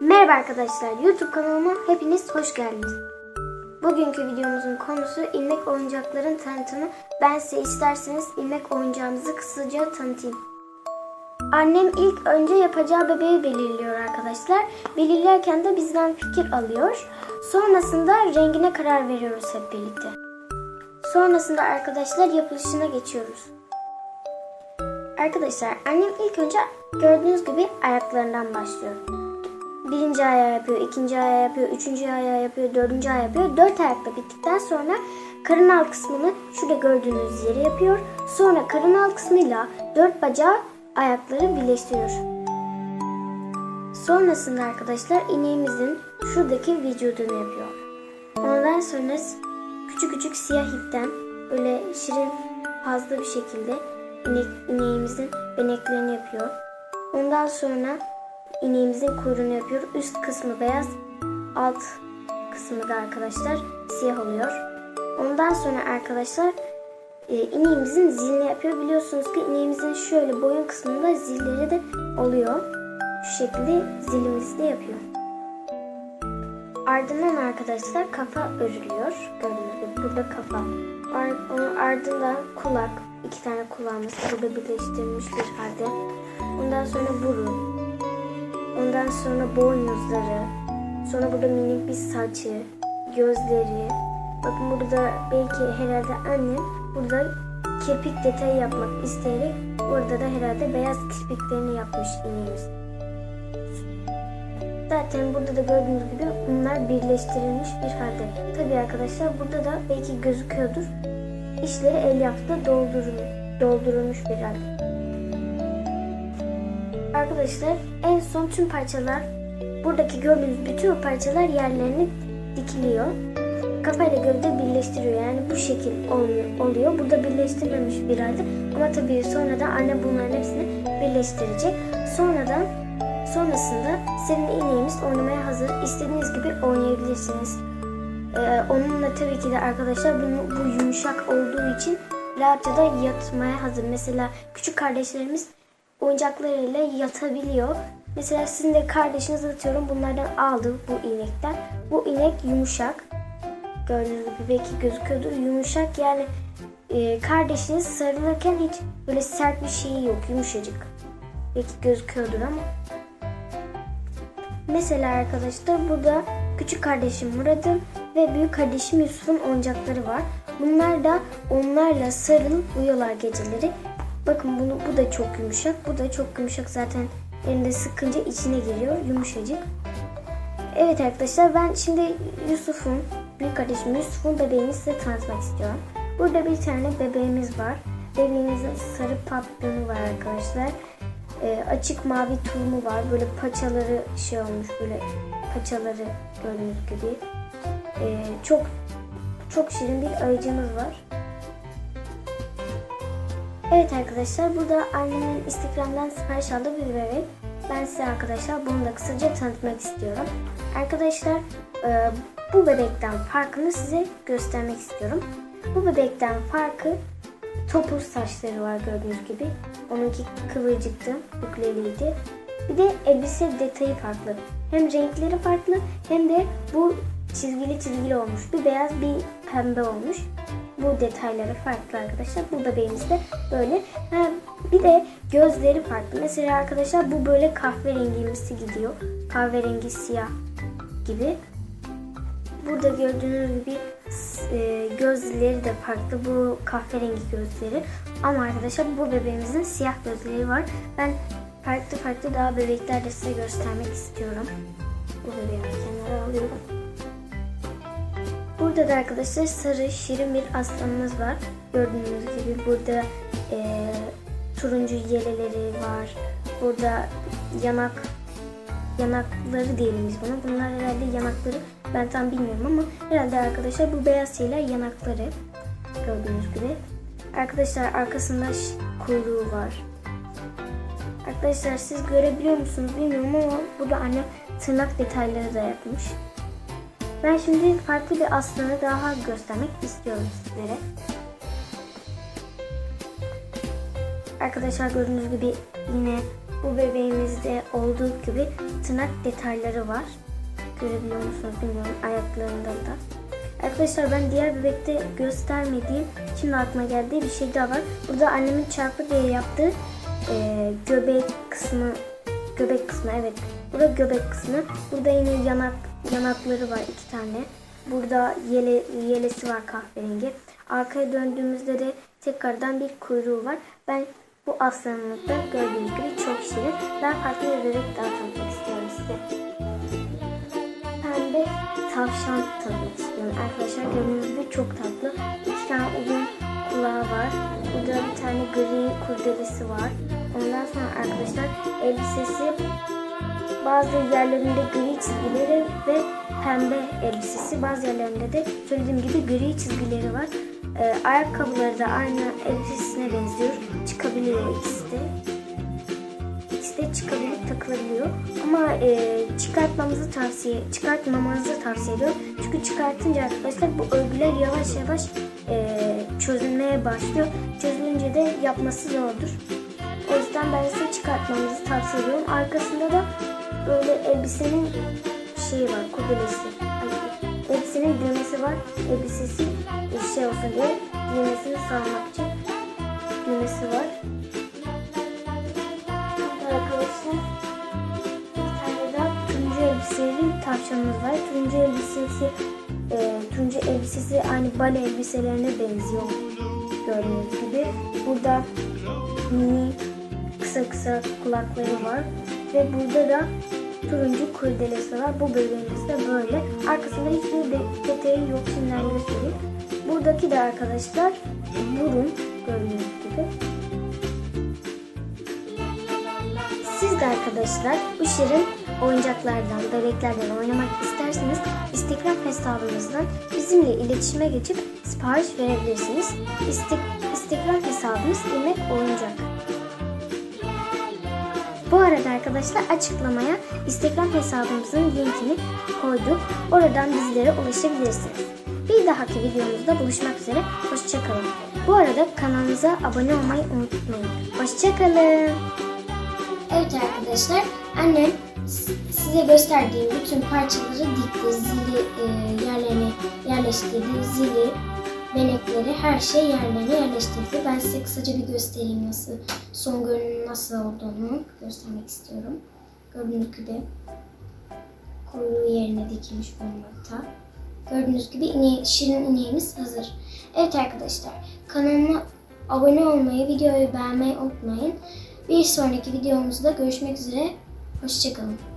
Merhaba arkadaşlar, YouTube kanalıma hepiniz hoş geldiniz. Bugünkü videomuzun konusu ilmek oyuncakların tanıtımı. Ben size isterseniz ilmek oyuncağımızı kısaca tanıtayım. Annem ilk önce yapacağı bebeği belirliyor arkadaşlar. Belirlerken de bizden fikir alıyor. Sonrasında rengine karar veriyoruz hep birlikte. Sonrasında arkadaşlar yapılışına geçiyoruz. Arkadaşlar annem ilk önce gördüğünüz gibi ayaklarından başlıyor. Birinci ayağı yapıyor, ikinci ayağı yapıyor, üçüncü ayağı yapıyor, dördüncü ayağı yapıyor. Dört ayakla bittikten sonra karın alt kısmını şurada gördüğünüz yere yapıyor. Sonra karın alt kısmıyla dört bacağı ayakları birleştiriyor. Sonrasında arkadaşlar ineğimizin şuradaki vücudunu yapıyor. Ondan sonra küçük küçük siyah ipten böyle şirin fazla bir şekilde ineğimizin beneklerini yapıyor. Ondan sonra ineğimizin kuyruğunu yapıyor. Üst kısmı beyaz, alt kısmı da arkadaşlar siyah oluyor. Ondan sonra arkadaşlar e, ineğimizin zilini yapıyor. Biliyorsunuz ki ineğimizin şöyle boyun kısmında zilleri de oluyor. Şu şekilde zilimizi de yapıyor. Ardından arkadaşlar kafa örülüyor. Gördüğünüz gibi burada kafa. Ardından kulak. iki tane kulağımız burada birleştirilmiş bir halde. Ondan sonra burun. Ondan sonra boynuzları. Sonra burada minik bir saçı. Gözleri. Bakın burada belki herhalde annem burada kirpik detayı yapmak isteyerek burada da herhalde beyaz kirpiklerini yapmış ineğimiz. Zaten burada da gördüğünüz gibi bunlar birleştirilmiş bir halde. Tabii arkadaşlar burada da belki gözüküyordur. İşleri el yaptı doldurulmuş, doldurulmuş bir halde. Arkadaşlar en son tüm parçalar buradaki gördüğünüz bütün parçalar yerlerine dikiliyor. Kafayla gövde birleştiriyor. Yani bu şekil oluyor. Burada birleştirmemiş bir halde. Ama tabii sonradan anne bunların hepsini birleştirecek. Sonradan sonrasında senin ineğimiz oynamaya hazır. İstediğiniz gibi oynayabilirsiniz. Ee, onunla tabii ki de arkadaşlar bunu, bu yumuşak olduğu için rahatça da yatmaya hazır. Mesela küçük kardeşlerimiz oyuncaklarıyla yatabiliyor. Mesela sizin de kardeşiniz atıyorum bunlardan aldı bu inekten. Bu inek yumuşak. Gördüğünüz gibi belki gözüküyordur. Yumuşak yani e, kardeşiniz sarılırken hiç böyle sert bir şeyi yok. Yumuşacık. Belki gözüküyordur ama. Mesela arkadaşlar burada küçük kardeşim Murat'ın ve büyük kardeşim Yusuf'un oyuncakları var. Bunlar da onlarla sarılıp uyuyorlar geceleri. Bakın bunu bu da çok yumuşak. Bu da çok yumuşak zaten elinde sıkınca içine giriyor. Yumuşacık. Evet arkadaşlar ben şimdi Yusuf'un, büyük kardeşim Yusuf'un bebeğini size tanıtmak istiyorum. Burada bir tane bebeğimiz var. Bebeğimizin sarı papyonu var arkadaşlar. Ee, açık mavi tulumu var. Böyle paçaları şey olmuş böyle paçaları gördüğünüz gibi. Ee, çok çok şirin bir ayıcımız var. Evet arkadaşlar burada annemin Instagram'dan sipariş aldığı bir bebek. Ben size arkadaşlar bunu da kısaca tanıtmak istiyorum. Arkadaşlar e, bu bebekten farkını size göstermek istiyorum. Bu bebekten farkı topuz saçları var gördüğünüz gibi. Onunki kıvırcıktı, bukleliydi. Bir de elbise detayı farklı. Hem renkleri farklı hem de bu çizgili çizgili olmuş. Bir beyaz bir pembe olmuş. Bu detayları farklı arkadaşlar. Bu bebeğimiz de böyle. Ha, bir de gözleri farklı. Mesela arkadaşlar bu böyle kahverengimsi gidiyor. Kahverengi siyah gibi. Burada gördüğünüz gibi e, gözleri de farklı. Bu kahverengi gözleri. Ama arkadaşlar bu bebeğimizin siyah gözleri var. Ben farklı farklı daha bebekler de size göstermek istiyorum. Bu bebeğimi kenara alıyorum. Burada da arkadaşlar sarı şirin bir aslanımız var. Gördüğünüz gibi burada e, turuncu yeleleri var. Burada yanak yanakları diyelim biz buna. Bunlar herhalde yanakları ben tam bilmiyorum ama herhalde arkadaşlar bu beyaz şeyler yanakları. Gördüğünüz gibi. Arkadaşlar arkasında kuyruğu var. Arkadaşlar siz görebiliyor musunuz bilmiyorum ama burada annem tırnak detayları da yapmış. Ben şimdi farklı bir aslanı daha göstermek istiyorum sizlere. Arkadaşlar gördüğünüz gibi yine bu bebeğimizde olduğu gibi tırnak detayları var. Görebiliyor musunuz bilmiyorum ayaklarında da. Arkadaşlar ben diğer bebekte göstermediğim şimdi aklıma geldiği bir şey daha var. Burada annemin çarpı diye yaptığı e, göbek kısmı göbek kısmı evet. Burada göbek kısmı. Burada yine yanak yanakları var iki tane. Burada yele, yelesi var kahverengi. Arkaya döndüğümüzde de tekrardan bir kuyruğu var. Ben bu aslanlıkta gördüğünüz gibi çok şirin. Ben farklı bebek daha tanıtmak istiyorum size. Pembe tavşan tanıtmak istiyorum. Arkadaşlar gördüğünüz gibi çok tatlı. İki tane uzun kulağı var. Burada bir tane gri kurdelesi var. Ondan sonra arkadaşlar elbisesi bazı yerlerinde gri çizgileri ve pembe elbisesi. Bazı yerlerinde de söylediğim gibi gri çizgileri var. Ee, ayakkabıları da aynı elbisesine benziyor. Çıkabiliyor ikisi de. İkisi de çıkabilip takılabiliyor. Ama e, çıkartmamızı tavsiye, çıkartmamanızı tavsiye ediyorum. Çünkü çıkartınca arkadaşlar bu örgüler yavaş yavaş e, çözülmeye başlıyor. Çözülünce de yapması zordur. O yüzden ben size çıkartmanızı tavsiye ediyorum. Arkasında da böyle elbisenin şeyi var, kurdelesi. Ay, Elbisenin düğmesi var. Elbisesi şey olsun diye düğmesini sağlamak için düğmesi var. Arkadaşlar bir tane daha turuncu elbiseli tavşanımız var. Turuncu elbisesi e, turuncu elbisesi aynı bale elbiselerine benziyor gördüğünüz gibi. Burada mini kısa kısa kulakları var ve burada da turuncu kurdelesi var. Bu bebeğimiz de böyle. Arkasında hiçbir de- detayı yok. Şimdiden göstereyim. Buradaki de arkadaşlar burun gördüğünüz gibi. Siz de arkadaşlar bu şirin oyuncaklardan, bebeklerden oynamak isterseniz Instagram hesabımızdan bizimle iletişime geçip sipariş verebilirsiniz. İstek- Instagram hesabımız İmek Oyuncak. Bu arada arkadaşlar açıklamaya Instagram hesabımızın linkini koyduk. Oradan bizlere ulaşabilirsiniz. Bir dahaki videomuzda buluşmak üzere. Hoşçakalın. Bu arada kanalımıza abone olmayı unutmayın. Hoşçakalın. Evet arkadaşlar, annem size gösterdiğim bütün parçaları dikti. Zili e, yerlerine yerleştirdi. Zili, benekleri, her şey yerlerine yerleştirdi. Ben size kısaca bir göstereyim nasıl, son görünüm nasıl olduğunu göstermek istiyorum. Gördüğünüz gibi kuyruğu yerine dikilmiş bulunmakta. Gördüğünüz gibi ine, şirin ineğimiz hazır. Evet arkadaşlar, kanalıma abone olmayı, videoyu beğenmeyi unutmayın. Bir sonraki videomuzda görüşmek üzere. Hoşçakalın.